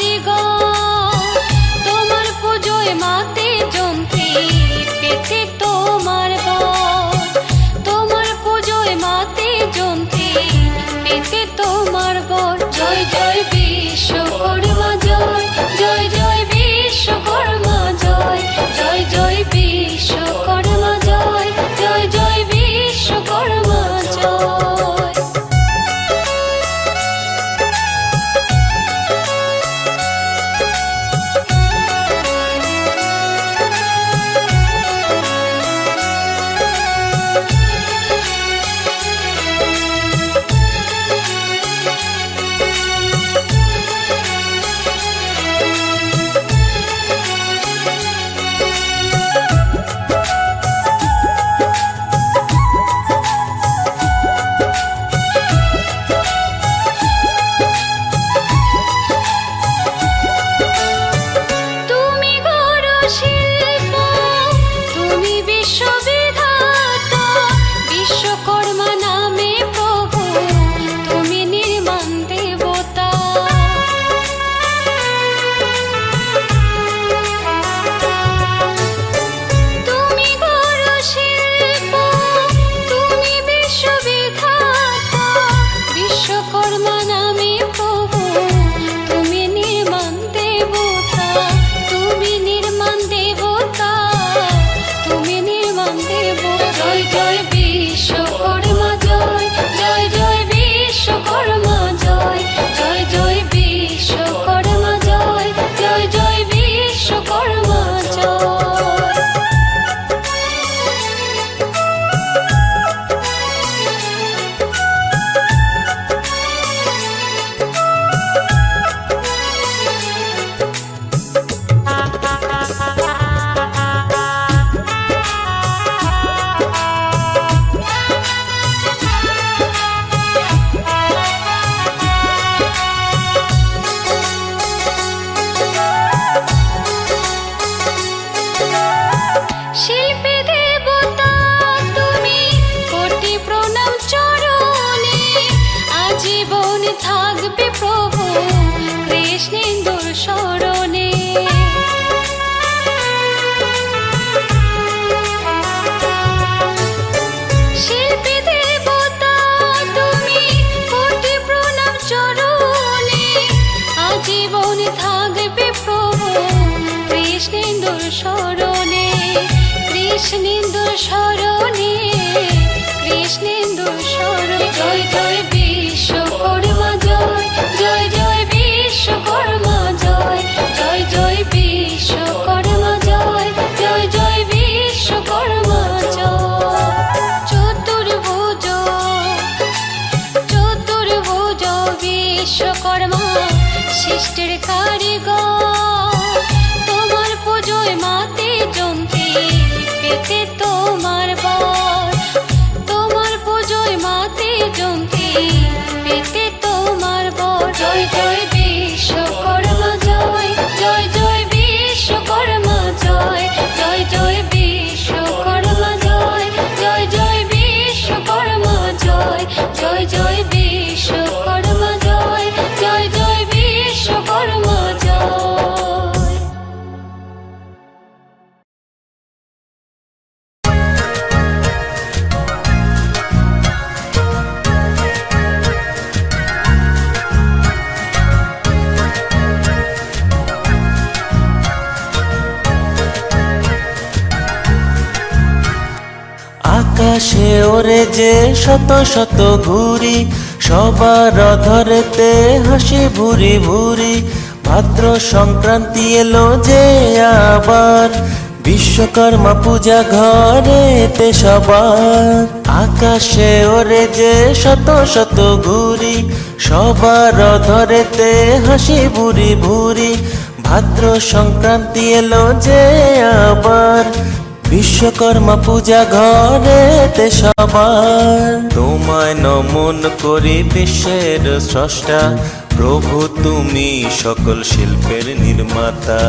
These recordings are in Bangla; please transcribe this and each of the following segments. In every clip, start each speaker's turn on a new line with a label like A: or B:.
A: রে গো কৃষ্ণেন্দুর স্মরণে
B: আকাশে ওরে যে শত শত ঘুরি, সবার ধরেতে হাসি ভুরি ভুরি। ভাদ্র সংক্রান্তি এলো যে আবার, বিশ্বকর্মা পূজা ঘরেতে সবার। আকাশে ওরে যে শত শত ঘুরি, সবার ধরেতে হাসি ভুরি ভুরি। ভাদ্র সংক্রান্তি এলো যে আবার বিশ্বকর্মা পূজা ঘরেতে সবার। তোমায় নমন করি বিশ্বের স্রষ্টা। প্রভু তুমি সকল শিল্পের নির্মাতা।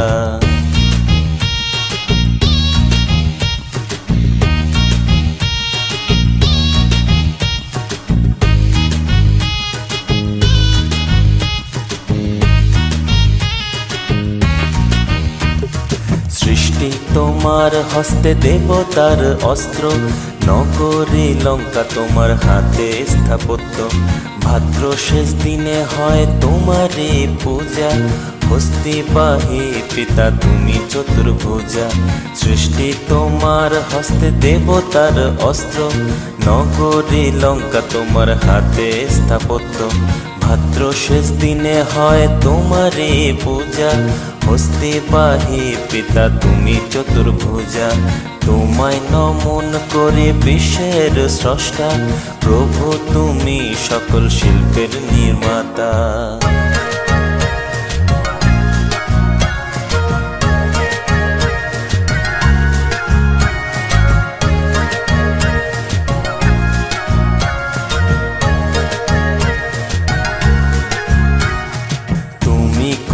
B: তোমার হস্তে দেবতার অস্ত্র। নগরী লঙ্কা তোমার হাতে স্থাপত্য। ভাদ্র শেষ দিনে হয় তোমারই পূজা। হস্তিবাহী পিতা, তুমি চতুর্ভুজা। সৃষ্টি তোমার হস্তে, দেবতার অস্ত্র। নগরী লঙ্কা তোমার হাতে স্থাপত্য। ভাদ্র শেষ দিনে হয় তোমারই পূজা। হস্তিবাহী পিতা, তুমি চতুর্ভুজা। তোমায় নমন করে বিশ্বের স্রষ্টা। প্রভু, তুমি সকল শিল্পের নির্মাতা।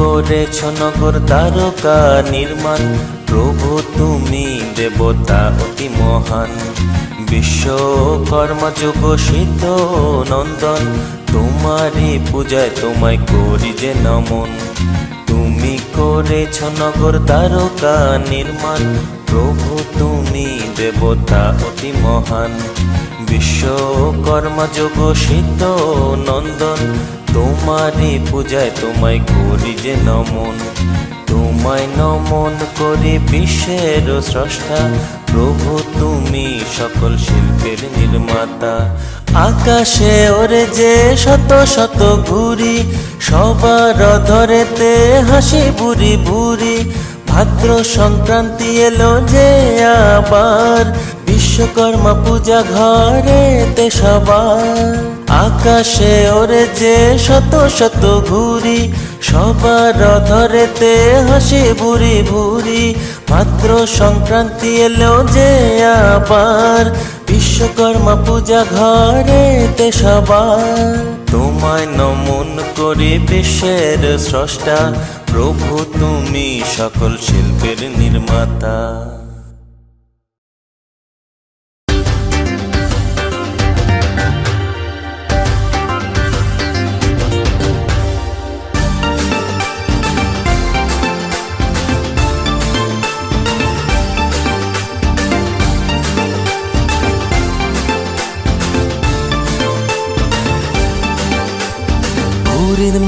B: করেছ নগর দ্বারকা নির্মাণ? প্রভু, তুমি দেবতা অতি মহান। বিশ্বকর্মা যোগ সিদ্ধ নন্দন। তোমারই পূজায় তোমায় করি যে নমন। তুমি করেছ নগর দ্বারকা নির্মাণ। প্রভু, তুমি দেবতা অতি মহান। বিশ্বকর্মা যোগ সিদ্ধ নন্দন। তোমারই পূজায় তোমায় করি যে নমন। তোমায় নমন করি বিশ্বের স্রষ্টা। প্রভু, তুমি সকল শিল্পের নির্মাতা। আকাশে ওরে যে শত শত ঘুরি, সবার ধরেতে হাসি বুড়ি বুড়ি ভাদ্র সংক্রান্তি এলো যে আবার বিশ্বকর্মা পূজা ঘরে তে সবার আকাশে ওরে যে শত শত ঘুরি সবার ধরেতে হাসি ভুরি ভুরি। ভাদ্র সংক্রান্তি এলো যে আবার, বিশ্বকর্মা পূজা ঘরে তে সবার। তোমায় নমন করে বিশ্বের স্রষ্টা, প্রভু তুমি সকল শিল্পের নির্মাতা।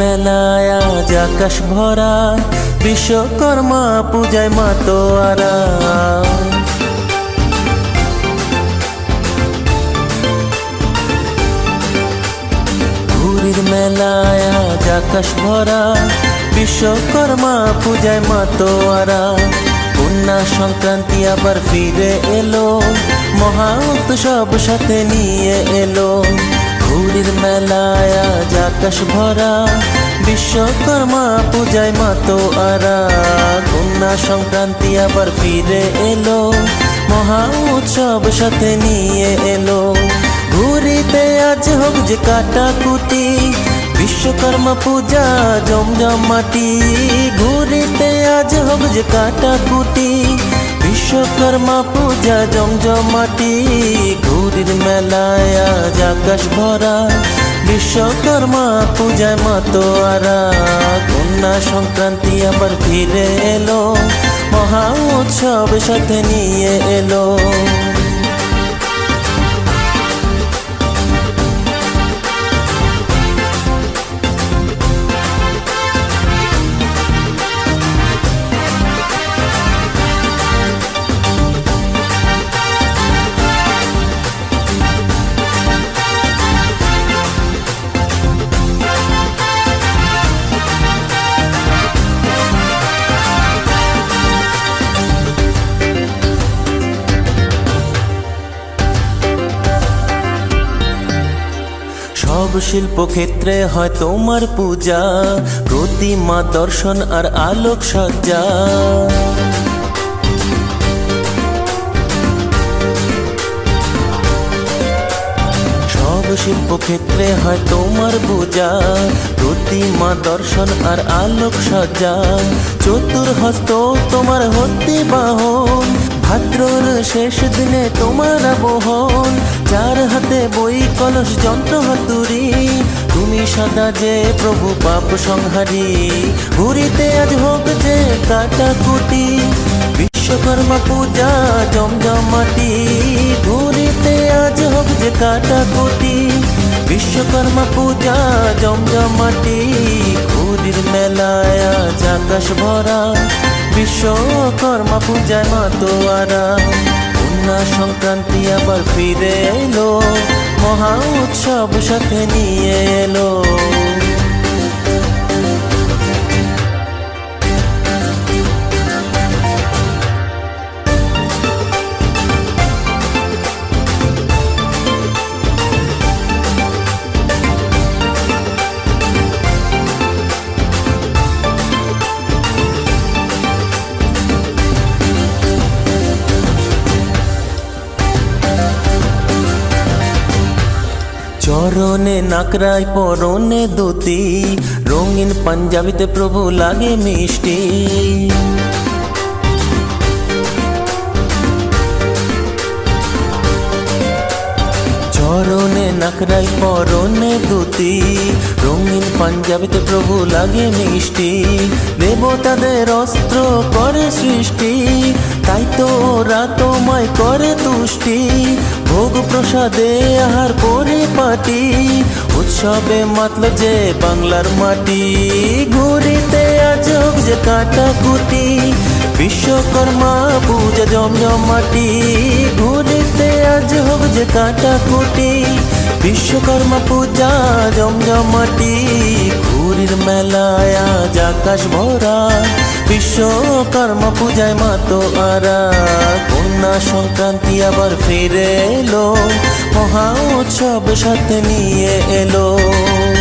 B: মেলায় আজ আকাশ ভরা, বিশ্বকর্মা পূজায় মাতোয়ারা ঘুরির মেলায় আজ আকাশ ভরা, বিশ্বকর্মা পূজায় মাতোয়ারা কন্যা সংক্রান্তি আবার ফিরে এলো, মহা উৎসব সাথে নিয়ে এলো। ঘুরির মেলায় আজ আকাশ ভরা, বিশ্বকর্মা পূজায় মাতোয়ারা কন্যা সংক্রান্তি আবার ফিরে এলো, মহা উৎসব সাথে নিয়ে এলো। ঘুরিতে আজ হোক যে কাটাকুটি, বিশ্বকর্মা পূজা জমজম মাটি ঘুরিতে আজ হোক যে কাটাকুটি বিশ্বকর্মা পূজা জমজমাটি ঘুরির মেলায় আজ আকাশ ভরা। বিশ্বকর্মা পূজায় মাতোয়ারা কন্যা সংক্রান্তি আবার ফিরে এলো। মহা উৎসব সাথে নিয়ে এলো। শিল্পক্ষেত্রে হয় তোমার পূজা, প্রতিমা দর্শন আর আলোক সজ্জা শিল্পক্ষেত্রে হয় তোমার পূজা, প্রতিমা দর্শন আর আলোক সজ্জা চতুর্হস্ত তোমার হস্তি বাহন ভাদ্রর শেষ দিনে তোমার বহন চার হাতে বই, কলস, যন্ত্র হাতুরি তুমি সদা যে প্রভু পাপ সংহারি। ঘুরিতে আজ হোক যে কাটাকুটি বিশ্বকর্মা পূজা জমজমাটি। ঘুরিতে আজ হোক যে কাটাকুটি বিশ্বকর্মা পূজা জমজমাটি। ঘুরির মেলায় আজ আকাশ ভরা বিশ্বকর্মা পূজায় মাতোয়ারা। কন্যা সংক্রান্তি আবার ফিরে এলো। মহা উৎসব সাথে নিয়ে এলো। চরণে নাকরাই পরনে দুতি রঙিন পাঞ্জাবিতে প্রভু লাগে মিষ্টি। চরণে নাকরাই পরনে দুতি রঙিন পাঞ্জাবিতে প্রভু লাগে মিষ্টি। দেবতাদের অস্ত্র করে সৃষ্টি। তাই তো ওরা তোমায় করে তুষ্টি। ভোগ প্রসাদে আহার পরিপাটি উৎসবে মাতল যে বাংলার মাটি। ঘুরিতে আজব যে কাটাকুটি বিশ্বকর্মা পূজা জমজম মাটি ঘুরিতে আজব যে কাটাকুটি বিশ্বকর্মা পূজা জমজমাটি, ঘুরির মেলায় আজ আকাশ ভরা। বিশ্বকর্মা পূজায় মাতো আরা। কন্যা সংক্রান্তি আবার ফিরে এলো, মহা উৎসব সাথে নিয়ে এলো এলো।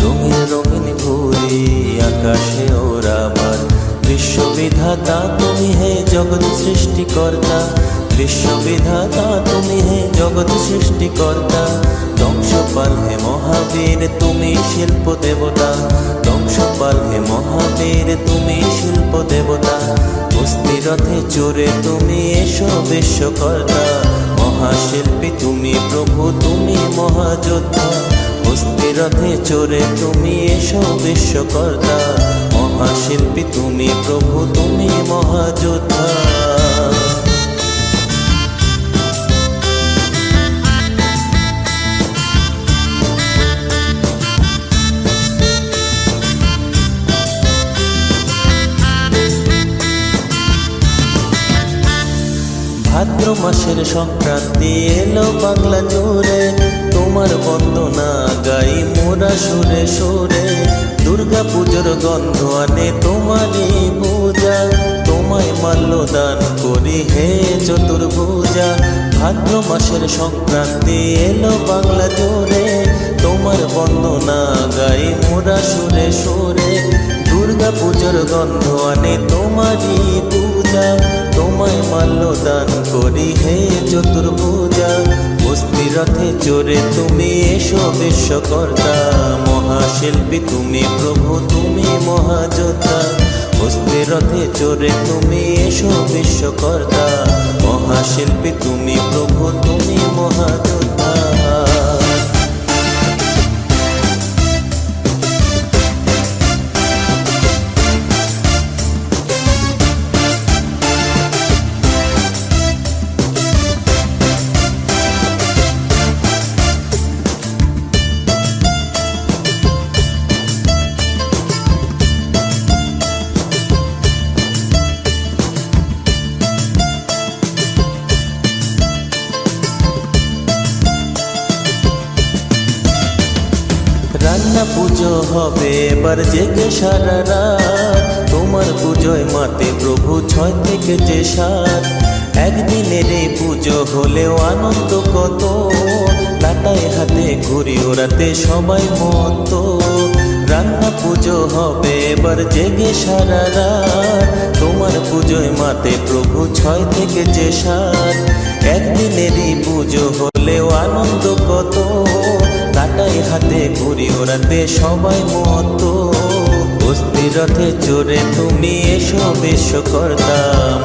B: আবার রঙিন ঘুরি আকাশে ওরাবার বিশ্ববিধাতা তুমি হে জগৎ সৃষ্টিকর্তা। বিশ্ববিধাতা তুমি হে জগৎ সৃষ্টিকর্তা। ধ্বংসপাল হে মহাবীর, তুমি শিল্প দেবতা। ধ্বংসপাল হে মহাবীর, তুমি শিল্প দেবতা। অস্থি রথে চড়ে তুমি এসো বিশ্বকর্তা। মহাশিল্পী তুমি প্রভু, তুমি মহাযোদ্ধা। রথে চড়ে তুমি এসো বিশ্বকর্তা, মহাশিল্পী তুমি প্রভু, তুমি মহাযোদ্ধা। ভাদ্র মাসের সংক্রান্তি এলো বাংলা জোরে তোমার বন্দনা গাই মোরা সুরে সুরে। দুর্গা পুজোর গন্ধ আনে তোমারই পূজা। তোমায় মাল্য দান করি হে চতুর্ভুজা। ভাদ্র মাসের সংক্রান্তি এলো বাংলা জোরে। তোমার বন্দনা গাই মোরা সুরে সুরে। দুর্গা পুজোর গন্ধ আনে তোমারই পূজা। তোমায় মাল্য দান করি হে বস্তি রথে চড়ে তুমি এসো বিশ্বকর্তা, মহাশিল্পী তুমি প্রভু, তুমি মহাযোদ্ধা। হস্তে রথে চোরে তুমি এসো বিশ্বকর্তা, মহাশিল্পী তুমি প্রভু, তুমি মহাযোদ্ধা। হবে এবার জেগে সারা রাত। তোমার পুজোয় মাতে প্রভু ছয় থেকে যে সাত। একদিনের এই পুজো হলেও আনন্দ কত? লাটাই হাতে ঘুরি ওরাতে সবাই মত রান্না পুজো হবে এবার জেগে সারা রাত। তোমার পুজোয় মাতে প্রভু ছয় থেকে যে সাত। একদিনেরই পুজো হলেও আনন্দ হাতে ঘুরি ওড়াতে সবাই মতো বস্তি রথে চড়ে তুমি এসো বিশ্বকর্তা,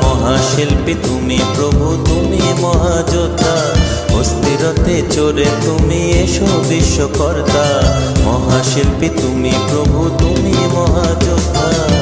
B: মহাশিল্পী তুমি প্রভু, তুমি মহাযোদ্ধা। রথে চড়ে তুমি এসো বিশ্বকর্তা, মহাশিল্পী তুমি প্রভু, তুমি মহাযোদ্ধা।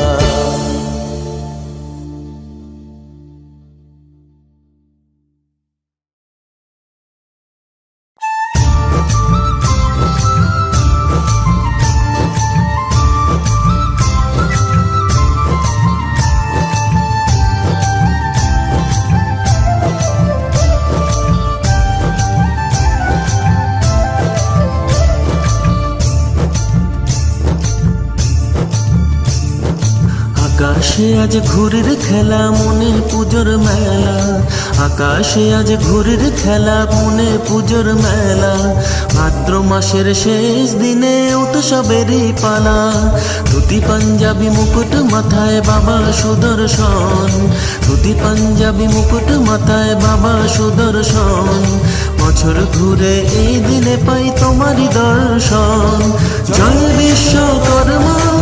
B: আকাশে আজ ঘুরের খেলা, মনে পুজোর মেলা। আকাশে আজ ঘুরির খেলা, মনে পুজোর মেলা। ভাদ্র মাসের শেষ দিনে উৎসবেরই পালা। ধুতি, পাঞ্জাবি, মুকুট মাথায় বাবা সুদর্শন। ধুতি, পাঞ্জাবি, মুকুট মাথায় বাবা সুদর্শন। বছর ঘুরে এই দিনে পাই তোমারই দর্শন। জয় বিশ্বকর্মা।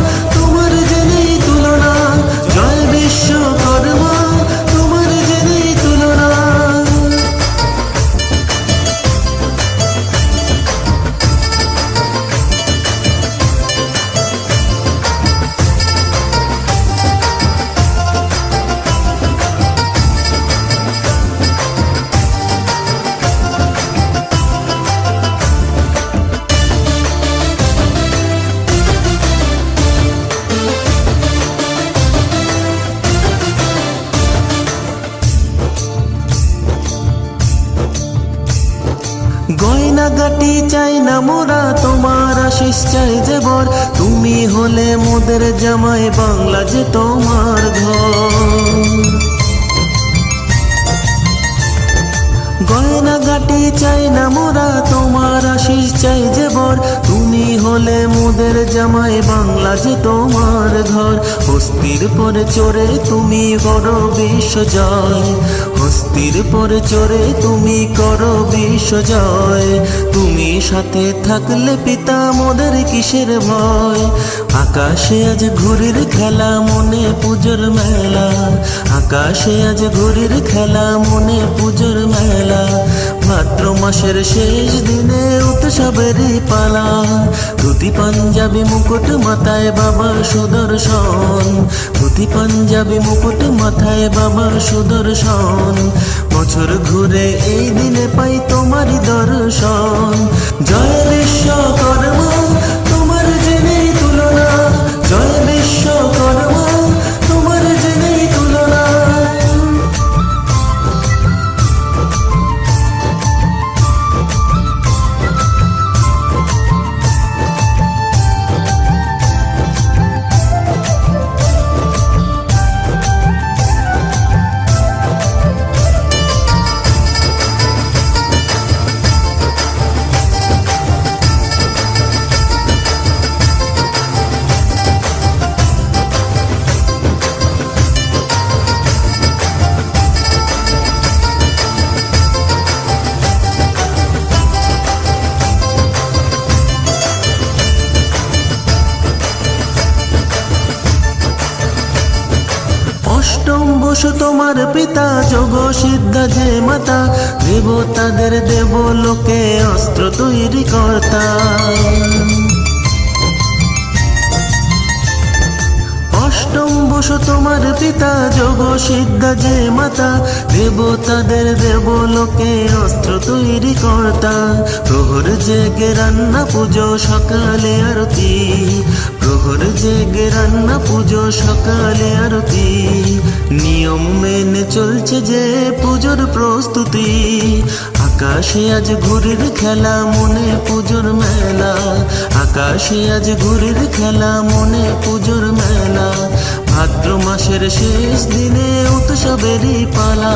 B: মোরা তোমার আশিস চাই যে বর। তুমি হলে মোদের জামাই, বাংলা যে তোমার ঘর। গয়না গাটি চাই না মোরা, তোমার আশিস চাই যে বর। তুমি হলে মোদের জামাই, বাংলা যে তোমার ঘর। হস্তির পরে চড়ে তুমি বড় বিশ্ব হস্তির পরে চড়ে তুমি করো বিশ্বজয় তুমি সাথে থাকলে পিতা মোদের কিসের ভয়? আকাশে আজ ঘুরির খেলা মনে পুজোর মেলা। আকাশে আজ ঘুরির খেলা মনে পুজোর মাসের শেষ দিনে উৎসবেরই পালা। ধুতি পাঞ্জাবি মুকুট মাথায় বাবা সুদর্শন। ধুতি পাঞ্জাবি মুকুট মাথায় বাবা সুদর্শন। বছর ঘুরে এই দিনে পাই তোমারই দর্শন। জয় বিশ্বকর্মা পিতা যোগ সিদ্ধা যে মাতা দেবতাদের দেব লোকে অস্ত্র তৈরি কর্তা। অষ্টম বসু তোমার পিতা, যোগ সিদ্ধা যে মাতা দেবতাদের দেব লোকে অস্ত্র তৈরি কর্তা। প্রহর জেগে রান্না পুজো, সকালে আরতি। প্রহর জেগে রান্না পুজো, সকালে আরতি। নিয়ম মেনে চলছে যে পুজোর প্রস্তুতি। আকাশে আজ ঘুরির খেলা, মনে পুজোর মেলা। আকাশে আজ ঘুরির খেলা, মনে পুজোর মেলা। ভাদ্র মাসের শেষ দিনে উৎসবেরই পালা।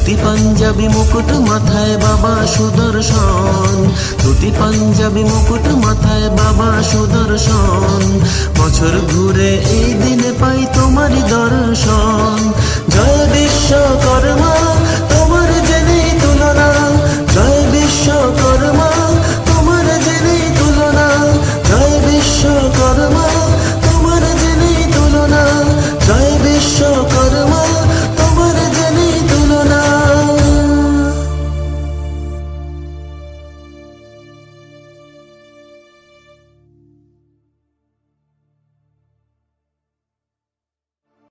B: ধুতি পাঞ্জাবি মুকুট মাথায় বাবা সুদর্শন। ধুতি পাঞ্জাবি মুকুট মাথায় বাবা সুদর্শন। বছর ঘুরে এই দিনে পাই তোমারই দর্শন। জয় বিশ্বকর্মা, তোমার জেনেই তুলনা। জয় বিশ্বকর্মা